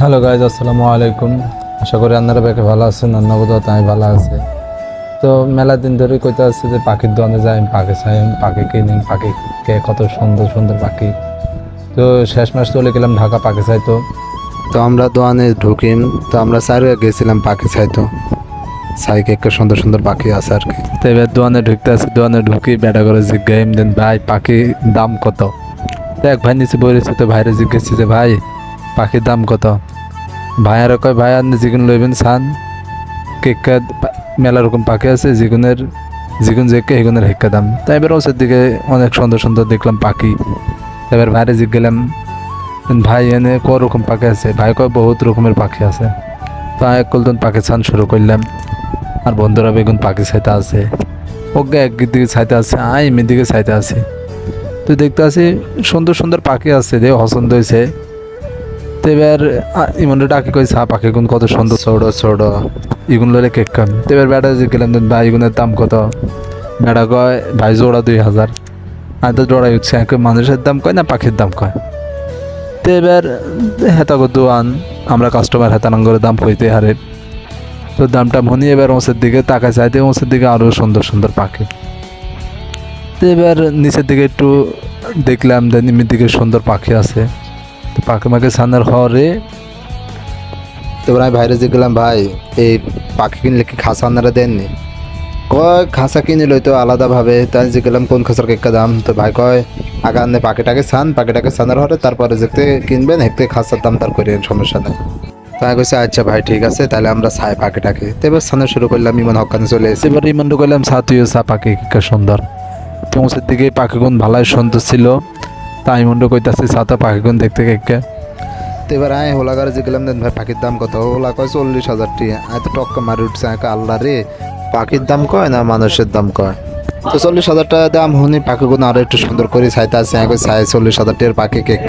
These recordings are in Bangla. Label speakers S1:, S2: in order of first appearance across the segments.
S1: হ্যালো গাইজ, আসসালামু আলাইকুম। আশা করি আপনারা বেঁকে ভালো আছেন অন্নবোধ তাই ভালো আছে। তো মেলা দিন ধরে কইতে আসছে যে পাখির দোকানে যাই, পাখি চাই, পাখি কিনি পাখিকে কত সুন্দর সুন্দর পাখি। তো শেষ মাস চলে গেলাম ঢাকা পাখি চাইতো।
S2: তো আমরা দোয়ানে ঢুকিম তো আমরা স্যার গেছিলাম পাখি চাইতো। সাইকে একটা সুন্দর সুন্দর পাখি আছে আর কি।
S1: তো এবার দোকানে ঢুকতে আসছে, দোকানে ঢুকি বেটা করে জিজ্ঞাসা দেন ভাই পাখি দাম কত? তো এক ভাই নিচে বলেছে, তো ভাইরে জিজ্ঞেসছি যে, ভাই পাখির দাম কত? ভাইয়ারা কয় ভাই আপনি যেগুন লইবেন সান কেকা মেলা রকম পাখি আছে, যেগুনের যেগুন যে এগুনের হেক্কা দাম। তাই এবার ওসের দিকে অনেক সুন্দর সুন্দর দেখলাম পাখি। এবার ভাইরে জিগ গেলাম ভাই এনে ক রকম পাখি আছে? ভাই কয়, বহুত রকমের পাখি আছে। তো এক কলতন পাখি ছান শুরু করলাম। আর বন্ধুরা বেগুন পাখি ছাইতে আছে। ওকে এক দিকে ছাইতে আছে, আই এমনি দিকে আছে। তুই দেখতে আছি সুন্দর সুন্দর পাখি আছে দে পছন্দ হয়েছে তো এবার ইমন ডাকি কই চা পাখি গুণ কত সুন্দর, ছোট ছোট। ইগুন লইলে কেক কাম তো এবার বেটা যে গেলাম ভাই, ইগুনের দাম কত? বেটা কয়, ভাই, জোড়া দুই হাজার। আর তো জোড়াই উঠছে এক মানুষের দাম কয় না পাখির দাম কয়? তো এবার হেতা দোয়ান, আমরা কাস্টমার হেতানাঙ্গরের দাম কইতে হারে। তো দামটা মনি এবার ওসের দিকে তাকায়, চাইতে ওসের দিকে আরও সুন্দর সুন্দর পাখি। তো এবার নিচের দিকে একটু দেখলাম যে নিমের দিকে সুন্দর পাখি আছে। তো পাখি মাখি সানার হরে
S2: তো এবার আমি বাইরে যে গেলাম ভাই এই পাখি কিনলে কি খাসা আপনারা দেননি? কয় খাসা কিনে লইতো আলাদাভাবে তাই যে গেলাম কোন খাসার কেকা দাম? তো ভাই কয় আগে আনলে পাখিটাকে ছান পাখিটাকে ছানার হরে তারপরে যেতে কিনবেন হেঁটে খাসার দাম তার করে সমস্যা নেই। তাই কইছে আচ্ছা ভাই ঠিক আছে তাহলে আমরা ছাই পাখিটাকে। তো এবার ছানা শুরু করলাম ইমন হকানে চলে এসে
S1: এবার ইমান্ড করলাম সা তুইও সা পাখি কি সুন্দর। তো দিকে পাখিগুন ভালাই সুন্দর ছিল। তাই মন্ড কইতাছে সাতা পাখিগুন দেখতে কেকে
S2: তো এবার আয় হোলাগারে যে গেলাম দেন ভাই পাখির দাম কত? হোলা কয় চল্লিশ হাজার টিয়া। আয় তো টক্কা মারি উঠছে আয় আল্লাহ রে। পাখির দাম কয় না মানুষের দাম কয়? তো চল্লিশ হাজার টাকা দাম হনি পাখিগুলো আরও একটু সুন্দর করে ছাইতে আছে কয় ছাই চল্লিশ হাজার টাকার পাখি কেক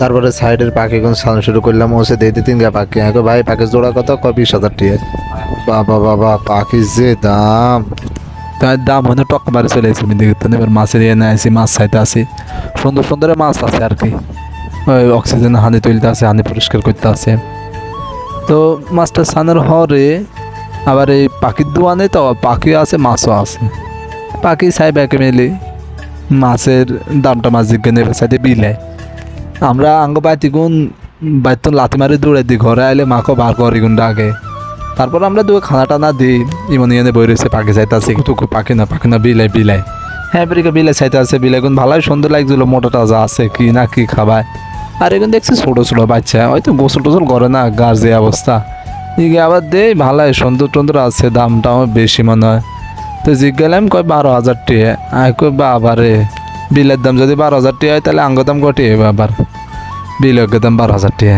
S2: তারপরে সাইডের পাখিগুলো ছাড়ানো শুরু করলাম ওসে দিয়ে তিন গা পাখি আয় ভাই পাখি জোড়া কত? কয় বিশ হাজার টিয়া বাবা বাবা পাখির যে দাম।
S1: তার দাম হনে টক মারে চলে দেখতে এবার মাছের এনে আসি মাছ চাইতে আসি সুন্দর সুন্দর মাছ আছে আর কি। ওই অক্সিজেন হানি তুলতে আছে, হানি পরিষ্কার করতে আছে। তো মাছটা সানের হরে, আবার এই পাখির দোয়ানে তো পাখি আছে, মাছও আছে। পাখি চাই ব্যাকে মেলে, মাছের দামটা মাছ জিজ্ঞে নেবে, সাইডে বিলাই আমরা আঙ্গ বাইতি গুণ, বাইতন লাতি মারি দৌড়ে দিই, ঘরে আইলে মাকে বার করি গুণ আগে তারপর আমরা দু খানা টানা দিই, ইমন ইয়ে বই রয়েছে, পাখি চাইতে আছে পাখি না পাখি না বিলাই বিলাই হ্যাঁ এবারে বিলাই চাইতে আছে বিলাই গুণ ভালোই সুন্দর লাগছিল, মোটা তাজা আছে কি না কি খাবায় আর এখন দেখছি ছোটো ছোটো বাচ্চা হয়তো গোসল টোসল করে না গাছ যে অবস্থা। এদিকে আবার দে ভালোই সুন্দর টন্দর আছে, দামটাও বেশি মনে হয়। তো জিজ্ঞালাম, কয় বারো হাজার টিয়ে। আয় কই বাবা রে, বিলের দাম যদি বারো হাজার টিয়ে হয়, তাহলে আঙ্গ দাম কটিয়ে আবার? বিলের দাম বারো হাজার টিয়ে।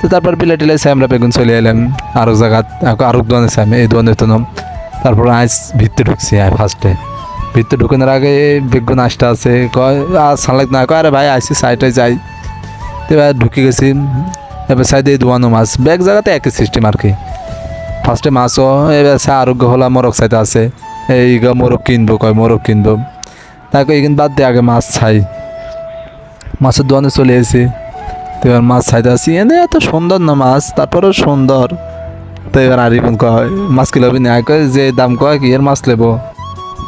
S1: তো তারপর বিলে টিলে আমরা বেগুন চলে এলাম। আরও জায়গা, আরও দোকানে এসে আমি, এই দোকানে তো তারপর আইস ভিতরে ঢুকছি, আয় ফার্স্টে ভিতরে ঢুকানোর আগে বেগুন আসতে আছে, কয় আর সালাক না। কয়, আরে ভাই, আইসি, সাইডে যাই। তো এবার ঢুকে গেছি। এবার সাইডে দোয়ানো মাছ ব্যাগ জায়গাতে একই সিস্টেম আর কি। ফার্স্টে মাছও এবার সে আরোগ্য হলা, মোরগ সাইডে আছে। এই গা, মোরগ কিনবো, কয়, মোরগ কিনবো। তাকে এইখান বাদ দিয়ে আগে মাছ ছাই। মাছের দোকানে চলে এসেছি। তো এবার মাছ ছাইতে আসি। এনে এত সুন্দর না মাছ, তারপরেও সুন্দর। তো এবার আরিফুন কয়, মাছ কিলো না কয়, যে দাম কয়, কি এর মাছ নেব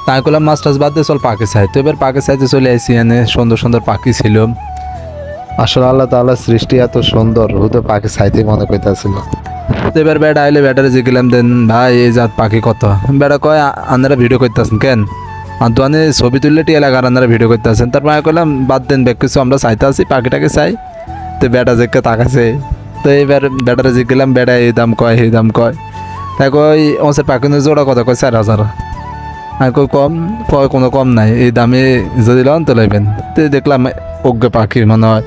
S1: তাই করলাম মাছ টাছ বাদ দিয়ে চল পাখি চাই। তো এবার পাখি চাইতে চলে আসি এনে সুন্দর সুন্দর পাখি ছিল।
S2: আসলে আল্লাহ তাআলার সৃষ্টি এত সুন্দর হুতো পাখি ছাইতে মনে করতেছিল
S1: তো এবার বেড়া আইলে বেটারে জিগেলাম দেন ভাই এই জাত পাখি কত? বেড়া কয় "আ- আপনারা ভিডিও করতেছেন কেন? আর দোকানে ছবি তুললে টি এলাকার আপনারা ভিডিও করতেছেন। তারপর আমি কইলাম বাদ দেন ব্যাগ কিছু আমরা চাইতে আছি পাখিটাকে চাই। তো বেটা দেখে তাকাছে তো এবার বেটারে জিগেলাম বেড়া এই দাম কয় এই দাম কয়। তাই কই আমার পাখিনের জোড়া কত কয় চার হাজার। আমি কই কম কয় কোনো কম নাই। এই দামে যদি লন তো লইবেন। তো দেখলাম অজ্ঞ পাখি মনে হয়।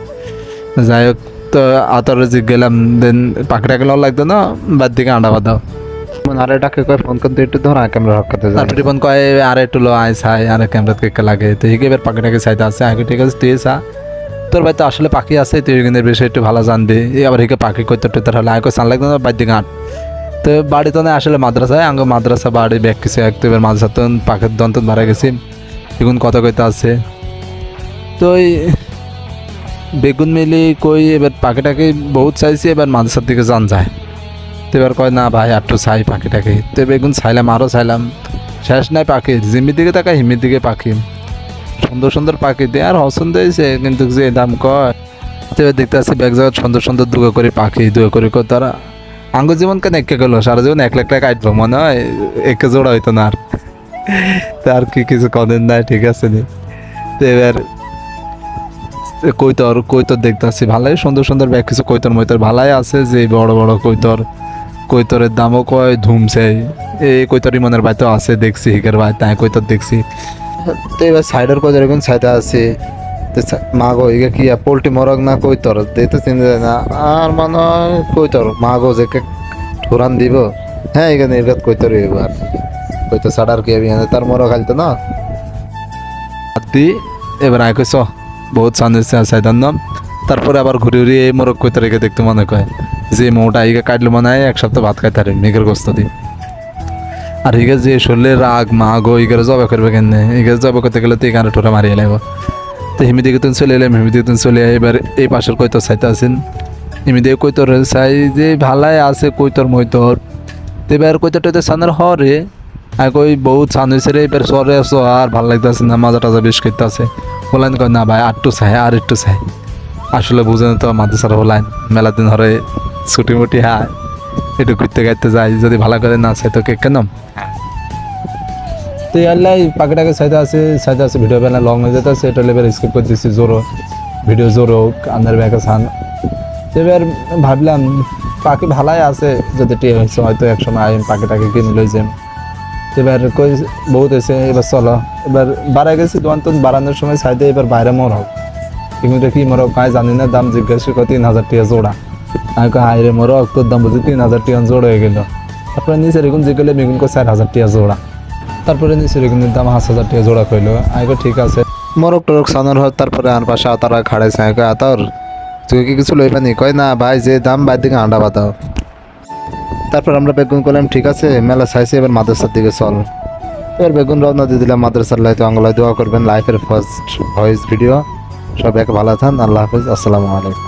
S1: যাই হোক তো আতরে গেলাম দেন পাখিটাকে লন লাগতো না বাদ দিকে আন্ডা বাঁধাও।
S2: মানে আরে ডাকে কয় ফোন করতে একটু ধর ক্যামেরা রক্ষাতে যাবে
S1: তারপরে ফোন কয় আর একটু লো আয় চাই আর ক্যামেরা থেকে লাগে। তো হিকে এবার পাখিটাকে চাইতে আছে আগে ঠিক আছে তুই চা তোর ভাই তো আসলে পাখি আছে তুই কিন্তু বিষয়ে একটু ভালো জানবি। এই আবার হিকে পাখি করতে টুতে হলে আগে চান লাগতো না বাদ দিকে আট। তো বাড়িতে না আসলে মাদ্রাসায়, আঙ্গ মাদ্রাসা বাড়ি ব্যাগ কিছু এক তো এবার মাদ্রাসা তো পাখির দন্ত মারা গেছি। এখন কত কইতে আছে। তো বেগুন মিলি কই, এবার পাখিটাকে বহুত চাইছি, এবার মাদ্রাসার দিকে যান যায়। তো এবার কয়, না ভাই একটু চাই পাখিটাকে। তো বেগুন চাইলাম আরও চাইলাম শেষ নাই পাখির জিম্মির দিকে তাকায় হিমির দিকে পাখি। সুন্দর সুন্দর পাখি দিয়ে আর পছন্দ হয়েছে কিন্তু যে দাম কয়। তো এবার দেখতে আসছি ব্যাগ জায়গা সুন্দর সুন্দর দুগো করে পাখি, দুগো করে তারা। আঙ্গুর জীবন কেন একে গেলো? সারা জীবন এক লাখ টাকা কাটবো, মনে হয় একে জোড়া হইতো না আর। তো আর কি কিছু কদিন নাই, ঠিক আছে নি। তো এবার কৈতর কৈতর দেখতে আসছি, ভালোই সুন্দর সুন্দর ব্যাগ, কিছু কৈতর মৈতর ভালাই আছে, যে বড় বড় কৈতর। কৈতরের দামও কয়, ধুমছে। এই কৈতরি মনের বাড়িতেও আছে, দেখছি, হিকের ভাই, তাই কৈতর দেখছি।
S2: তো এবার সাইডের কত এখন সাইডে আছে? তো সা- মা গো ইগে কি পোল্ট্রি মরক না কইতর? দেখতে চিন্তা যায় না, আর মনে হয় কইতর? মা গো যে কে ঠোরান দিব। হ্যাঁ এখানে এবার কইতর এবার কইতো ছাড়া আর কি তার মরক খাইতো না?
S1: দি এবার আয় কইস বহুত সামনে সাইদান নাম তারপরে আবার ঘুরে ঘুরে এই মোরগ কৈতর রেখে দেখতে মনে কয়। যে মোটা ইগে কাটলে মনে হয়, এক সপ্তাহ ভাত খাই পারে মেঘের গোস্ত দিয়ে আর ইগে যে শরীরে রাগ, মাগ ইগের জবা করবে কেন ইগের জবা করতে গেলে তো এখানে ঠোরা মারিয়ে লাগব। তো হিমি দিকে তুমি চলে এলাম হিমি দিকে তুমি চলে এবার এই পাশের কৈতর চাইতে আছেন? হিমি দিয়ে কৈতর চাই যে ভালাই আছে কৈতর মৈতর তো এবার কৈতর টৈতর সানের হরে কই বহুত সান হয়েছে রে, এবার সরে আসো, আর ভালো লাগতেছে না, মাজা টাজা বেশ করতে আছে বলেন কয়, না ভাই একটু চাই, আর একটু চাই। আসলে বুঝেন তো, মাদ্রাসার হলাইন মেলা দিন ধরে ছুটি মুটি হায়, একটু ঘুরতে গাইতে যাই, যদি ভালো করে না চাই তো কে কেন তো ইয়াল্লাই পাখিটাকে সাইতে আছে সাইতে আছে ভিডিও বেলা লং হয়ে যেতে আছে এটা স্কিপ করে দিচ্ছি জোরো, ভিডিও জোরো আন্দার ব্যাগে সান এবার ভাবলাম, পাখি ভালাই আছে, যদি টিয়ে হয়েছে, হয়তো এক সময় আমি পাখিটাকে কিনে লই তো এবার কই, বহুত হয়েছে, এবার চলো। এবার বাড়ায় গেছি দোকান তো বাড়ানোর সময় সাইডে এবার বাইরে মর হোক। কিন্তু কি মরক কাজ জানি না, দাম জিজ্ঞাসা করে, তিন হাজার টিয়া জোড়া। আমি কই হাই রে মরক তোর দাম বুঝি তিন হাজার টিয়া জোড়া হয়ে গেল। তারপরে নিচে এরকম জিজ্ঞাসা বেগুন কো চার হাজার টাকা জোড়া? তারপরে নিচে এরকম দাম হাজার টাকা জোড়া কইলো। আমি কই ঠিক আছে।
S2: মরক টরক সানোর হয় তারপরে আর পাশে তারা খাড়াই কয় আতর তুই কি কিছু লই পানি কয় না, ভাই, যে দাম বাইর দিকে আন্ডা বাতাও তারপর আমরা বেগুন করলাম, ঠিক আছে, মেলা চাইছি, এবার মাদ্রাসার দিকে চল। এবার বেগুন রওনা দিয়ে দিলাম মাদ্রাসার লাইতে আঙ্গলায় দোয়া করবেন, লাইফের ফার্স্ট ভয়েস ভিডিও সব এক ভালো থান আল্লাহ হাফিজ, আসসালামু আলাইকুম।